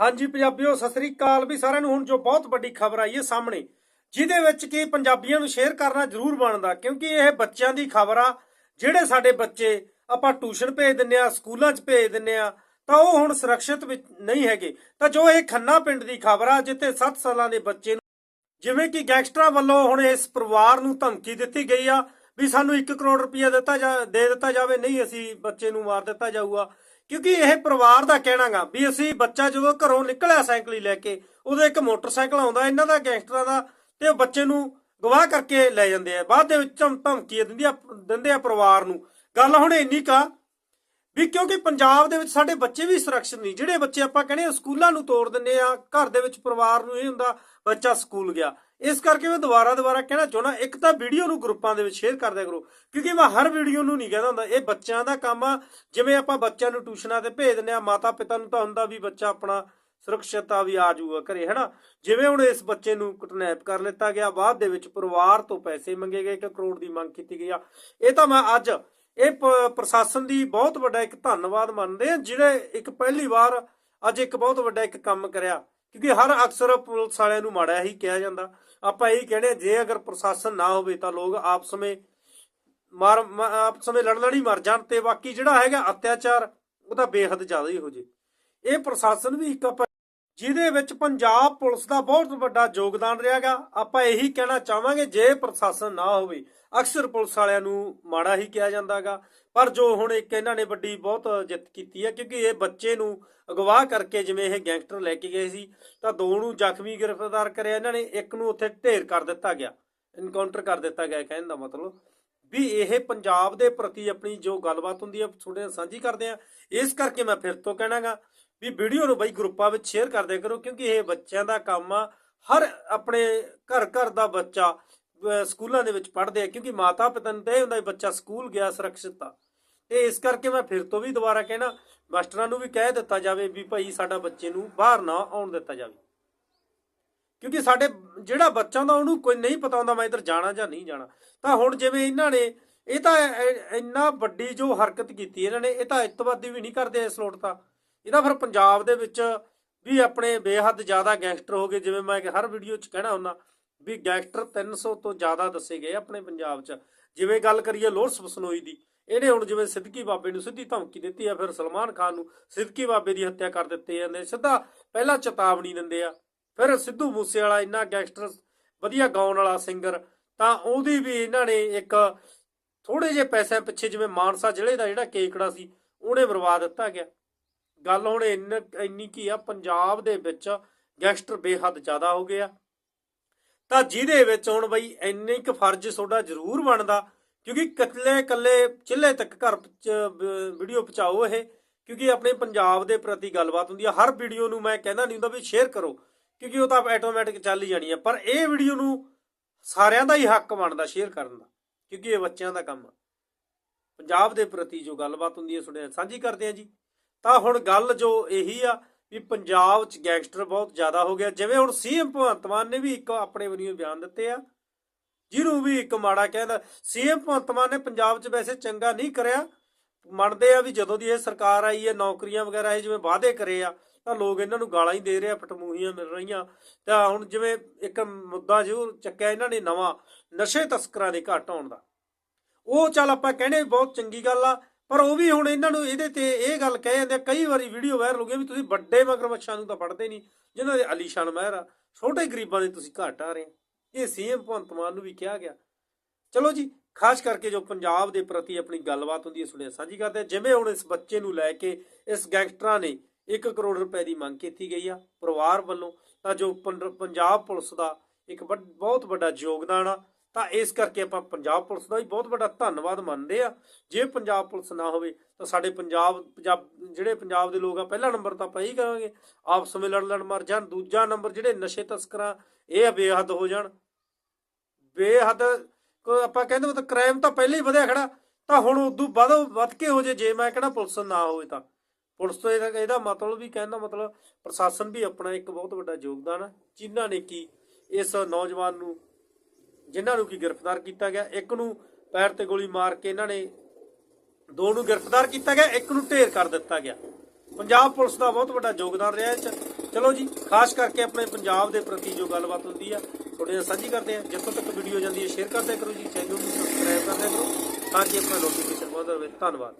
ਹਾਂਜੀ ਪੰਜਾਬੀਓ, ਸਤਿ ਸ੍ਰੀ ਅਕਾਲ। ਵੀ ਸਾਰਿਆਂ ਨੂੰ ਹੁਣ ਜੋ ਬਹੁਤ ਵੱਡੀ ਖਬਰ ਆਈ ਹੈ ਸਾਹਮਣੇ, ਜਿਹਦੇ ਵਿੱਚ ਕਿ ਪੰਜਾਬੀਆਂ ਨੂੰ ਸ਼ੇਅਰ ਕਰਨਾ ਜ਼ਰੂਰ ਬਣਦਾ, ਕਿਉਂਕਿ ਇਹ ਬੱਚਿਆਂ ਦੀ ਖਬਰ ਆ, ਜਿਹੜੇ ਸਾਡੇ ਬੱਚੇ ਆਪਾਂ ਟਿਊਸ਼ਨ ਭੇਜ ਦਿੰਨੇ ਆ ਸਕੂਲਾਂ 'ਚ ਭੇਜ ਦਿੰਨੇ ਆ ਤਾਂ ਉਹ ਹੁਣ ਸੁਰੱਖਿਅਤ ਵਿੱਚ ਨਹੀਂ ਹੈਗੇ। ਤਾਂ ਜੋ ਇਹ ਖੰਨਾ ਪਿੰਡ ਦੀ ਖਬਰ ਆ, ਜਿੱਥੇ 7 ਸਾਲਾਂ ਦੇ ਬੱਚੇ ਨੂੰ ਜਿਵੇਂ ਕਿ ਗੈਂਗਸਟਰਾਂ ਵੱਲੋਂ ਹੁਣ ਇਸ ਪਰਿਵਾਰ ਨੂੰ ਧਮਕੀ ਦਿੱਤੀ ਗਈ ਆ, ਵੀ ਸਾਨੂੰ 1 ਕਰੋੜ ਰੁਪਇਆ ਦਿੱਤਾ ਜਾ, ਦੇ ਦਿੱਤਾ ਜਾਵੇ, ਨਹੀਂ ਅਸੀਂ ਬੱਚੇ ਨੂੰ ਮਾਰ ਦਿੱਤਾ ਜਾਊਗਾ। ਕਿਉਂਕਿ ਇਹ ਪਰਿਵਾਰ ਦਾ ਕਹਿਣਾਗਾ ਵੀ ਅਸੀਂ ਬੱਚਾ ਜਦੋਂ ਘਰੋਂ ਨਿਕਲਿਆ ਸਾਈਕਲ ਹੀ ਲੈ ਕੇ, ਉਦੋਂ ਇੱਕ ਮੋਟਰਸਾਈਕਲ ਆਉਂਦਾ, ਇਹਨਾਂ ਦਾ ਗੈਂਗਸਟਰਾਂ ਦਾ, ਤੇ ਉਹ ਬੱਚੇ ਨੂੰ ਗਵਾਹ ਕਰਕੇ ਲੈ ਜਾਂਦੇ ਆ। ਬਾਅਦ ਦੇ ਵਿੱਚ ਧਮ- ਧਮਕੀ ਦਿੰਦੀ ਦਿੰਦੇ ਆ ਪਰਿਵਾਰ ਨੂੰ। ਗੱਲ ਹੁਣ ਇੰਨੀ ਕਾ ਵੀ ਕਿਉਂਕਿ ਪੰਜਾਬ ਦੇ ਵਿੱਚ ਸਾਡੇ ਬੱਚੇ ਵੀ ਸੁਰੱਖਿਅਤ ਨਹੀਂ। ਜਿਹੜੇ ਬੱਚੇ ਆਪਾਂ ਕਹਿੰਦੇ ਸਕੂਲਾਂ ਨੂੰ ਤੋੜ ਦਿੰਦੇ ਆ ਘਰ ਦੇ ਵਿੱਚ ਪਰਿਵਾਰ ਨੂੰ ਇਹ ਹੁੰਦਾ, ਬੱਚਾ ਸਕੂਲ ਗਿਆ। ਇਸ ਕਰਕੇ ਮੈਂ ਦੁਬਾਰਾ ਦੁਬਾਰਾ ਕਹਿਣਾ ਚਾਹੁੰਦਾ, ਇੱਕ ਤਾਂ ਵੀਡੀਓ ਨੂੰ ਗਰੁੱਪਾਂ ਦੇ ਵਿੱਚ ਸ਼ੇਅਰ ਕਰ ਕਰੋ, ਕਿਉਂਕਿ ਮੈਂ ਹਰ ਵੀਡੀਓ ਨੂੰ ਨਹੀਂ ਕਹਿੰਦਾ ਹੁੰਦਾ। ਇਹ ਬੱਚਿਆਂ ਦਾ ਕੰਮ ਆ। ਜਿਵੇਂ ਆਪਾਂ ਬੱਚਿਆਂ ਨੂੰ ਟਿਊਸ਼ਨਾਂ ਤੇ ਭੇਜ ਦਿੰਦੇ ਆ ਮਾਤਾ ਪਿਤਾ ਨੂੰ ਤਾਂ ਹੁੰਦਾ ਵੀ ਬੱਚਾ ਆਪਣਾ ਸੁਰੱਖਿਅਤਾ ਵੀ ਆ ਜਾਊਗਾ ਘਰੇ, ਹੈਨਾ? ਜਿਵੇਂ ਹੁਣ ਇਸ ਬੱਚੇ ਨੂੰ ਕਿਡਨੈਪ ਕਰ ਲਿੱਤਾ ਗਿਆ, ਬਾਅਦ ਦੇ ਵਿੱਚ ਪਰਿਵਾਰ ਤੋਂ ਪੈਸੇ ਮੰਗੇ ਗਏ 1 ਕਰੋੜ ਦੀ ਮੰਗ ਕੀਤੀ ਗਈ ਆ। ਇਹ ਤਾਂ ਮੈਂ ਅੱਜ ਇਹ ਪ- ਪ੍ਰਸ਼ਾਸਨ ਦੀ ਬਹੁਤ ਵੱਡਾ ਇੱਕ ਧੰਨਵਾਦ ਮੰਨਦੇ ਆ ਜਿਹੜੇ ਇੱਕ ਪਹਿਲੀ ਵਾਰ ਅੱਜ ਇੱਕ ਬਹੁਤ ਵੱਡਾ ਇੱਕ ਕੰਮ ਕਰਿਆ। ਕਿਉਂਕਿ ਹਰ ਅਕਸਰ ਪੁਲਿਸ ਵਾਲਿਆਂ ਨੂੰ ਮਾੜਾ ਹੀ ਕਿਹਾ ਜਾਂਦਾ। ਆਪਾਂ ਇਹੀ ਕਹਿੰਦੇ ਜੇ ਅਗਰ ਪ੍ਰਸ਼ਾਸਨ ਨਾ ਹੋਵੇ ਤਾਂ ਲੋਕ ਆਪ ਸਮੇਂ ਮਾਰ ਆਪ ਸਮੇਂ ਵਿੱਚ ਲੜ ਲੜੀ ਮਰ ਜਾਣ ਤੇ ਬਾਕੀ ਜਿਹੜਾ ਹੈਗਾ ਅਤਿਆਚਾਰ ਉਹਦਾ ਬੇਹੱਦ ਜ਼ਿਆਦਾ ਹੀ ਹੋ ਜੇ। ਇਹ ਪ੍ਰਸ਼ਾਸਨ ਵੀ ਇੱਕ ਆਪਾਂ ਜਿਹਦੇ ਵਿੱਚ ਪੰਜਾਬ ਪੁਲਿਸ ਦਾ ਬਹੁਤ ਵੱਡਾ ਯੋਗਦਾਨ ਰਿਹਾਗਾ। ਆਪਾਂ ਇਹੀ ਕਹਿਣਾ ਚਾਹਾਂਗੇ, ਜੇ ਪ੍ਰਸ਼ਾਸਨ ਨਾ ਹੋਵੇ, ਅਕਸਰ ਪੁਲਿਸ ਵਾਲਿਆਂ ਨੂੰ ਮਾੜਾ ਹੀ ਕਿਹਾ ਜਾਂਦਾਗਾ। ਪਰ ਜੋ ਹੁਣ ਇੱਕ ਇਹਨਾਂ ਨੇ ਵੱਡੀ ਬਹੁਤ ਜਿੱਤ ਕੀਤੀ ਹੈ, ਕਿਉਂਕਿ ਇਹ ਬੱਚੇ ਨੂੰ ਅਗਵਾ ਕਰਕੇ ਜਿਵੇਂ ਇਹ ਗੈਂਗਸਟਰ ਲੈ ਕੇ ਗਏ ਸੀ, ਤਾਂ ਦੋ ਨੂੰ ਜ਼ਖਮੀ ਗ੍ਰਿਫਤਾਰ ਕਰਿਆ, ਇਹਨਾਂ ਨੇ ਇੱਕ ਨੂੰ ਉੱਥੇ ਢੇਰ ਕਰ ਦਿੱਤਾ ਗਿਆ। ਇਨਕਾਊਂਟਰ ਕਰ ਦਿੱਤਾ ਗਿਆ ਕਹਿਣ ਦਾ ਮਤਲਬ। ਵੀ ਇਹ ਪੰਜਾਬ ਦੇ ਪ੍ਰਤੀ ਆਪਣੀ ਜੋ ਗੱਲਬਾਤ ਹੁੰਦੀ ਹੈ, ਤੁਹਾਡੇ ਨਾਲ ਸਾਂਝੀ ਕਰਦੇ ਆ ਇਸ ਕਰਕੇ ਮੈਂ ਫਿਰ ਤੋਂ ਕਹਿਣਾਗਾ ਵੀ ਵੀਡੀਓ ਨੂੰ ਬਈ ਗਰੁੱਪਾਂ ਵਿੱਚ ਸ਼ੇਅਰ ਕਰਦੇ ਕਰੋ, ਕਿਉਂਕਿ ਇਹ ਬੱਚਿਆਂ ਦਾ ਕੰਮ ਆ। ਹਰ ਆਪਣੇ ਘਰ ਘਰ ਦਾ ਬੱਚਾ ਸਕੂਲਾਂ ਦੇ ਵਿੱਚ ਪੜ੍ਹਦੇ ਆ, ਕਿਉਂਕਿ ਮਾਤਾ ਪਿਤਾ ਨੂੰ ਤਾਂ ਇਹ ਹੁੰਦਾ ਬੱਚਾ ਸਕੂਲ ਗਿਆ ਸੁਰੱਖਿਅਤ ਆ। ਤੇ ਇਸ ਕਰਕੇ ਮੈਂ ਫਿਰ ਤੋਂ ਵੀ ਦੁਬਾਰਾ ਕਹਿਣਾ, ਮਾਸਟਰਾਂ ਨੂੰ ਵੀ ਕਹਿ ਦਿੱਤਾ ਜਾਵੇ ਵੀ ਭਾਈ ਸਾਡਾ ਬੱਚੇ ਨੂੰ ਬਾਹਰ ਨਾ ਆਉਣ ਦਿੱਤਾ ਜਾਵੇ। ਕਿਉਂਕਿ ਸਾਡੇ ਜਿਹੜਾ ਬੱਚਾ ਦਾ ਉਹਨੂੰ ਕੋਈ ਨਹੀਂ ਪਤਾ ਹੁੰਦਾ, ਮੈਂ ਇੱਧਰ ਜਾਣਾ ਜਾਂ ਨਹੀਂ ਜਾਣਾ। ਤਾਂ ਹੁਣ ਜਿਵੇਂ ਇਹਨਾਂ ਨੇ, ਇਹ ਤਾਂ ਇੰਨਾ ਵੱਡੀ ਜੋ ਹਰਕਤ ਕੀਤੀ ਇਹਨਾਂ ਨੇ, ਇਹ ਤਾਂ ਇਤਵਾਦੀ ਵੀ ਨਹੀਂ ਕਰਦੇ ਇਸ ਲੋਟ ਤਾਂ। ਇਹਦਾ ਫਿਰ ਪੰਜਾਬ ਦੇ ਵਿੱਚ ਵੀ ਆਪਣੇ ਬੇਹੱਦ ਜ਼ਿਆਦਾ ਗੈਂਗਸਟਰ ਹੋ ਗਏ, ਜਿਵੇਂ ਮੈਂ ਕਿ ਹਰ ਵੀਡੀਓ 'ਚ ਕਹਿਣਾ ਹੁੰਦਾ ਵੀ ਗੈਂਗਸਟਰ 300 ਤੋਂ ਜ਼ਿਆਦਾ ਦੱਸੇ ਗਏ ਆਪਣੇ ਪੰਜਾਬ 'ਚ। ਜਿਵੇਂ ਗੱਲ ਕਰੀਏ ਲੋਰਸ ਬਸਨੋਈ ਦੀ, ਇਹਨੇ ਹੁਣ ਜਿਵੇਂ ਸਿੱਧਕੀ ਬਾਬੇ ਨੂੰ ਸਿੱਧੀ ਧਮਕੀ ਦਿੱਤੀ ਆ, ਫਿਰ ਸਲਮਾਨ ਖਾਨ ਨੂੰ ਸਿੱਧਕੀ ਬਾਬੇ ਦੀ ਹੱਤਿਆ ਕਰ ਦਿੱਤੇ ਜਾਂਦੇ ਸਿੱਧਾ ਪਹਿਲਾਂ ਚੇਤਾਵਨੀ ਦਿੰਦੇ ਆ, ਫਿਰ ਸਿੱਧੂ ਮੂਸੇ ਵਾਲਾ ਇੰਨਾ ਗੈਂਗਸਟਰ ਵਧੀਆ ਗਾਉਣ ਵਾਲਾ ਸਿੰਗਰ, ਤਾਂ ਉਹਦੀ ਵੀ ਇਹਨਾਂ ਨੇ ਇੱਕ ਥੋੜੇ ਜਿਹੇ ਪੈਸਿਆਂ ਪਿੱਛੇ ਜਿਵੇਂ ਮਾਨਸਾ ਜ਼ਿਲ੍ਹੇ ਦਾ ਜਿਹੜਾ ਕੇਕੜਾ ਸੀ, ਉਹਨੇ ਬਰਬਾਦ ਦਿੱਤਾ ਗਿਆ। ਗੱਲ ਹੁਣ ਇੰਨ, ਇੰਨੀ ਕੀ ਆ, ਪੰਜਾਬ ਦੇ ਵਿੱਚ ਗੈਂਗਸਟਰ ਬੇਹੱਦ ਜ਼ਿਆਦਾ ਹੋ ਗਏ ਆ। ਤਾਂ ਜਿਹਦੇ ਵਿੱਚ ਹੁਣ ਬਈ ਇੰਨੇ ਕੁ ਫਰਜ਼ ਤੁਹਾਡਾ ਜ਼ਰੂਰ ਬਣਦਾ, ਕਿਉਂਕਿ ਕੱਲੇ ਕੱਲੇ ਚਿੱਲੇ ਤੱਕ ਘਰ ਵੀਡੀਓ ਪਹੁੰਚਾਓ ਇਹ, ਕਿਉਂਕਿ ਆਪਣੇ ਪੰਜਾਬ ਦੇ ਪ੍ਰਤੀ ਗੱਲਬਾਤ ਹੁੰਦੀ ਆ। ਹਰ ਵੀਡੀਓ ਨੂੰ ਮੈਂ ਕਹਿੰਦਾ ਨਹੀਂ ਹੁੰਦਾ ਵੀ ਸ਼ੇਅਰ ਕਰੋ, ਕਿਉਂਕਿ ਉਹ ਤਾਂ ਆਟੋਮੈਟਿਕ ਚੱਲ ਹੀ ਜਾਣੀ ਆ। ਪਰ ਇਹ ਵੀਡੀਓ ਨੂੰ ਸਾਰਿਆਂ ਦਾ ਹੀ ਹੱਕ ਬਣਦਾ ਸ਼ੇਅਰ ਕਰਨ ਦਾ, ਕਿਉਂਕਿ ਇਹ ਬੱਚਿਆਂ ਦਾ ਕੰਮ ਆ। ਪੰਜਾਬ ਦੇ ਪ੍ਰਤੀ ਜੋ ਗੱਲਬਾਤ ਹੁੰਦੀ ਹੈ ਤੁਹਾਡੇ ਸਾਂਝੀ ਕਰਦੇ ਆ ਜੀ। ਤਾਂ ਹੁਣ ਗੱਲ ਜੋ ਇਹੀ ਆ ਵੀ ਪੰਜਾਬ 'ਚ ਗੈਂਗਸਟਰ ਬਹੁਤ ਜ਼ਿਆਦਾ ਹੋ ਗਿਆ। ਜਿਵੇਂ ਹੁਣ ਸੀਐਮ ਭਗਵੰਤ ਮਾਨ ਨੇ ਵੀ ਇੱਕ ਆਪਣੇ ਵੱਲੋਂ ਬਿਆਨ ਦਿੱਤੇ ਆ, ਜਿਹਨੂੰ ਵੀ ਇੱਕ ਮਾੜਾ ਕਹਿੰਦਾ, ਸੀਐਮ ਭਗਵੰਤ ਮਾਨ ਨੇ ਪੰਜਾਬ 'ਚ ਵੈਸੇ ਚੰਗਾ ਨਹੀਂ ਕਰਿਆ। ਮੰਨਦੇ ਆ ਵੀ ਜਦੋਂ ਦੀ ਇਹ ਸਰਕਾਰ ਆਈ ਹੈ, ਨੌਕਰੀਆਂ ਵਗੈਰਾ ਇਹ ਜਿਵੇਂ ਵਾਅਦੇ ਕਰੇ ਆ, ਤਾਂ ਲੋਕ ਇਹਨਾਂ ਨੂੰ ਗਾਲਾਂ ਹੀ ਦੇ ਰਹੇ ਆ, ਫਟਮੂਹੀਆਂ ਮਿਲ ਰਹੀਆਂ। ਤਾਂ ਹੁਣ ਜਿਵੇਂ ਇੱਕ ਮੁੱਦਾ ਜ਼ਰੂਰ ਚੱਕਿਆ ਇਹਨਾਂ ਨੇ ਨਵਾਂ, ਨਸ਼ੇ ਤਸਕਰਾਂ ਦੇ ਘੱਟ ਆਉਣ ਦਾ। ਉਹ ਚੱਲ ਆਪਾਂ ਕਹਿੰਦੇ ਵੀ ਬਹੁਤ ਚੰਗੀ ਗੱਲ ਆ ਪਰ ਉਹ ਵੀ ਹੁਣ ਇਹਨਾਂ ਨੂੰ ਇਹਦੇ ਤੇ ਇਹ ਗੱਲ ਕਹਿ ਜਾਂਦੇ ਆ, ਕਈ ਵਾਰੀ ਵੀਡੀਓ ਵਾਇਰਲ ਹੋ ਗਈ ਵੀ ਤੁਸੀਂ ਵੱਡੇ ਮਗਰਮੱਛਾਂ ਨੂੰ ਤਾਂ ਫੜਦੇ ਨਹੀਂ ਜਿਨ੍ਹਾਂ ਦੇ ਅਲੀਸ਼ਾਨ ਮਹਿਰ ਆ ਛੋਟੇ ਗਰੀਬਾਂ ਦੇ ਤੁਸੀਂ ਘੱਟ ਆ ਰਹੇ ਆ। ਇਹ ਸੀਐਮ ਭਗਵੰਤ ਮਾਨ ਨੂੰ ਵੀ ਕਿਹਾ ਗਿਆ। ਚਲੋ ਜੀ ਖਾਸ ਕਰਕੇ ਜੋ ਪੰਜਾਬ ਦੇ ਪ੍ਰਤੀ ਆਪਣੀ ਗੱਲਬਾਤ ਹੁੰਦੀ ਹੈ ਸੁਣਿਆ ਸਾਂਝੀ ਕਰਦੇ ਜਿਵੇਂ ਹੁਣ ਇਸ ਬੱਚੇ ਨੂੰ ਲੈ ਕੇ ਇਸ ਗੈਂਗਸਟਰਾਂ ਨੇ 1 ਕਰੋੜ ਰੁਪਏ ਦੀ ਮੰਗ ਕੀਤੀ ਗਈ ਆ ਪਰਿਵਾਰ ਵੱਲੋਂ ਤਾਂ ਜੋ ਪੰਡ- ਪੰਜਾਬ ਪੁਲਿਸ ਦਾ ਇੱਕ ਵੱਡ- ਬਹੁਤ ਵੱਡਾ ਯੋਗਦਾਨ ਆ। ਤਾਂ ਇਸ ਕਰਕੇ ਆਪਾਂ ਪੰਜਾਬ ਪੁਲਿਸ ਦਾ ਵੀ ਬਹੁਤ ਵੱਡਾ ਧੰਨਵਾਦ ਮੰਨਦੇ ਆ। ਜੇ ਪੰਜਾਬ ਪੁਲਿਸ ਨਾ ਹੋਵੇ ਤਾਂ ਸਾਡੇ ਪੰਜਾਬ ਪੰਜਾਬ, ਜਿਹੜੇ ਪੰਜਾਬ ਦੇ ਲੋਕ ਆ, ਪਹਿਲਾ ਨੰਬਰ ਤਾਂ ਆਪਾਂ ਹੀ ਕਰਾਂਗੇ। ਆਪਸ ਵਿੱਚ ਲੜ ਲੜ ਮਰ ਜਾਣ, ਦੂਜਾ ਨੰਬਰ ਜਿਹੜੇ ਨਸ਼ੇ ਤਸਕਰਾਂ, ਇਹ ਬੇਹੱਦ ਹੋ ਜਾਣ। ਬੇਹੱਦ ਆਪਾਂ ਕਹਿੰਦੇ ਮਤਲਬ ਕ੍ਰਾਈਮ ਤਾਂ ਪਹਿਲਾਂ ਹੀ ਵਧਿਆ ਖੜਾ, ਤਾਂ ਹੁਣ ਉਦੋਂ ਵੱਧ ਵੱਧ ਕੇ ਹੋ ਜੇ ਜੇ ਮੈਂ ਕਹਿੰਦਾ ਪੁਲਿਸ ਨਾ ਹੋਵੇ ਤਾਂ। ਪੁਲਿਸ ਤੋਂ ਇਹਦਾ ਇਹਦਾ ਮਤਲਬ ਵੀ ਕਹਿੰਦਾ ਮਤਲਬ ਪ੍ਰਸ਼ਾਸਨ ਵੀ ਆਪਣਾ ਇੱਕ ਬਹੁਤ ਵੱਡਾ ਯੋਗਦਾਨ ਹੈ ਜਿਨ੍ਹਾਂ ਨੇ ਕੀ ਇਸ ਨੌਜਵਾਨ ਨੂੰ ਜਿਨ੍ਹਾਂ ਨੂੰ ਕੀ ਗ੍ਰਿਫਤਾਰ ਕੀਤਾ ਗਿਆ, ਇੱਕ ਨੂੰ ਪੈਰ ਤੇ ਗੋਲੀ ਮਾਰ ਕੇ ਇਹਨਾਂ ਨੇ, ਦੋ ਨੂੰ ਗ੍ਰਿਫਤਾਰ ਕੀਤਾ ਗਿਆ, ਇੱਕ ਨੂੰ ਢੇਰ ਕਰ ਦਿੱਤਾ ਗਿਆ। ਪੰਜਾਬ ਪੁਲਿਸ ਦਾ ਬਹੁਤ ਵੱਡਾ ਯੋਗਦਾਨ ਰਿਹਾ ਇਹ ਚਲੋ ਜੀ, ਖਾਸ ਕਰਕੇ ਆਪਣੇ ਪੰਜਾਬ ਦੇ ਪ੍ਰਤੀ ਜੋ ਗੱਲਬਾਤ ਹੁੰਦੀ ਆ ਤੁਹਾਡੇ ਨਾਲ ਸਾਂਝੀ ਕਰਦੇ ਆ ਜਿੱਥੋਂ ਤੱਕ ਵੀਡੀਓ ਜਾਂਦੀ ਹੈ ਸ਼ੇਅਰ ਕਰਦੇ ਕਰੋ ਜੀ ਚੈਨਲ ਨੂੰ ਸਬਸਕ੍ਰਾਈਬ ਕਰਦੇ ਕਰੋ, ਤਾਂ ਕਿ ਆਪਣਾ ਨੋਟੀਫਿਕੇਸ਼ਨ ਪਹੁੰਚਦਾ ਰਹੇ ਧੰਨਵਾਦ।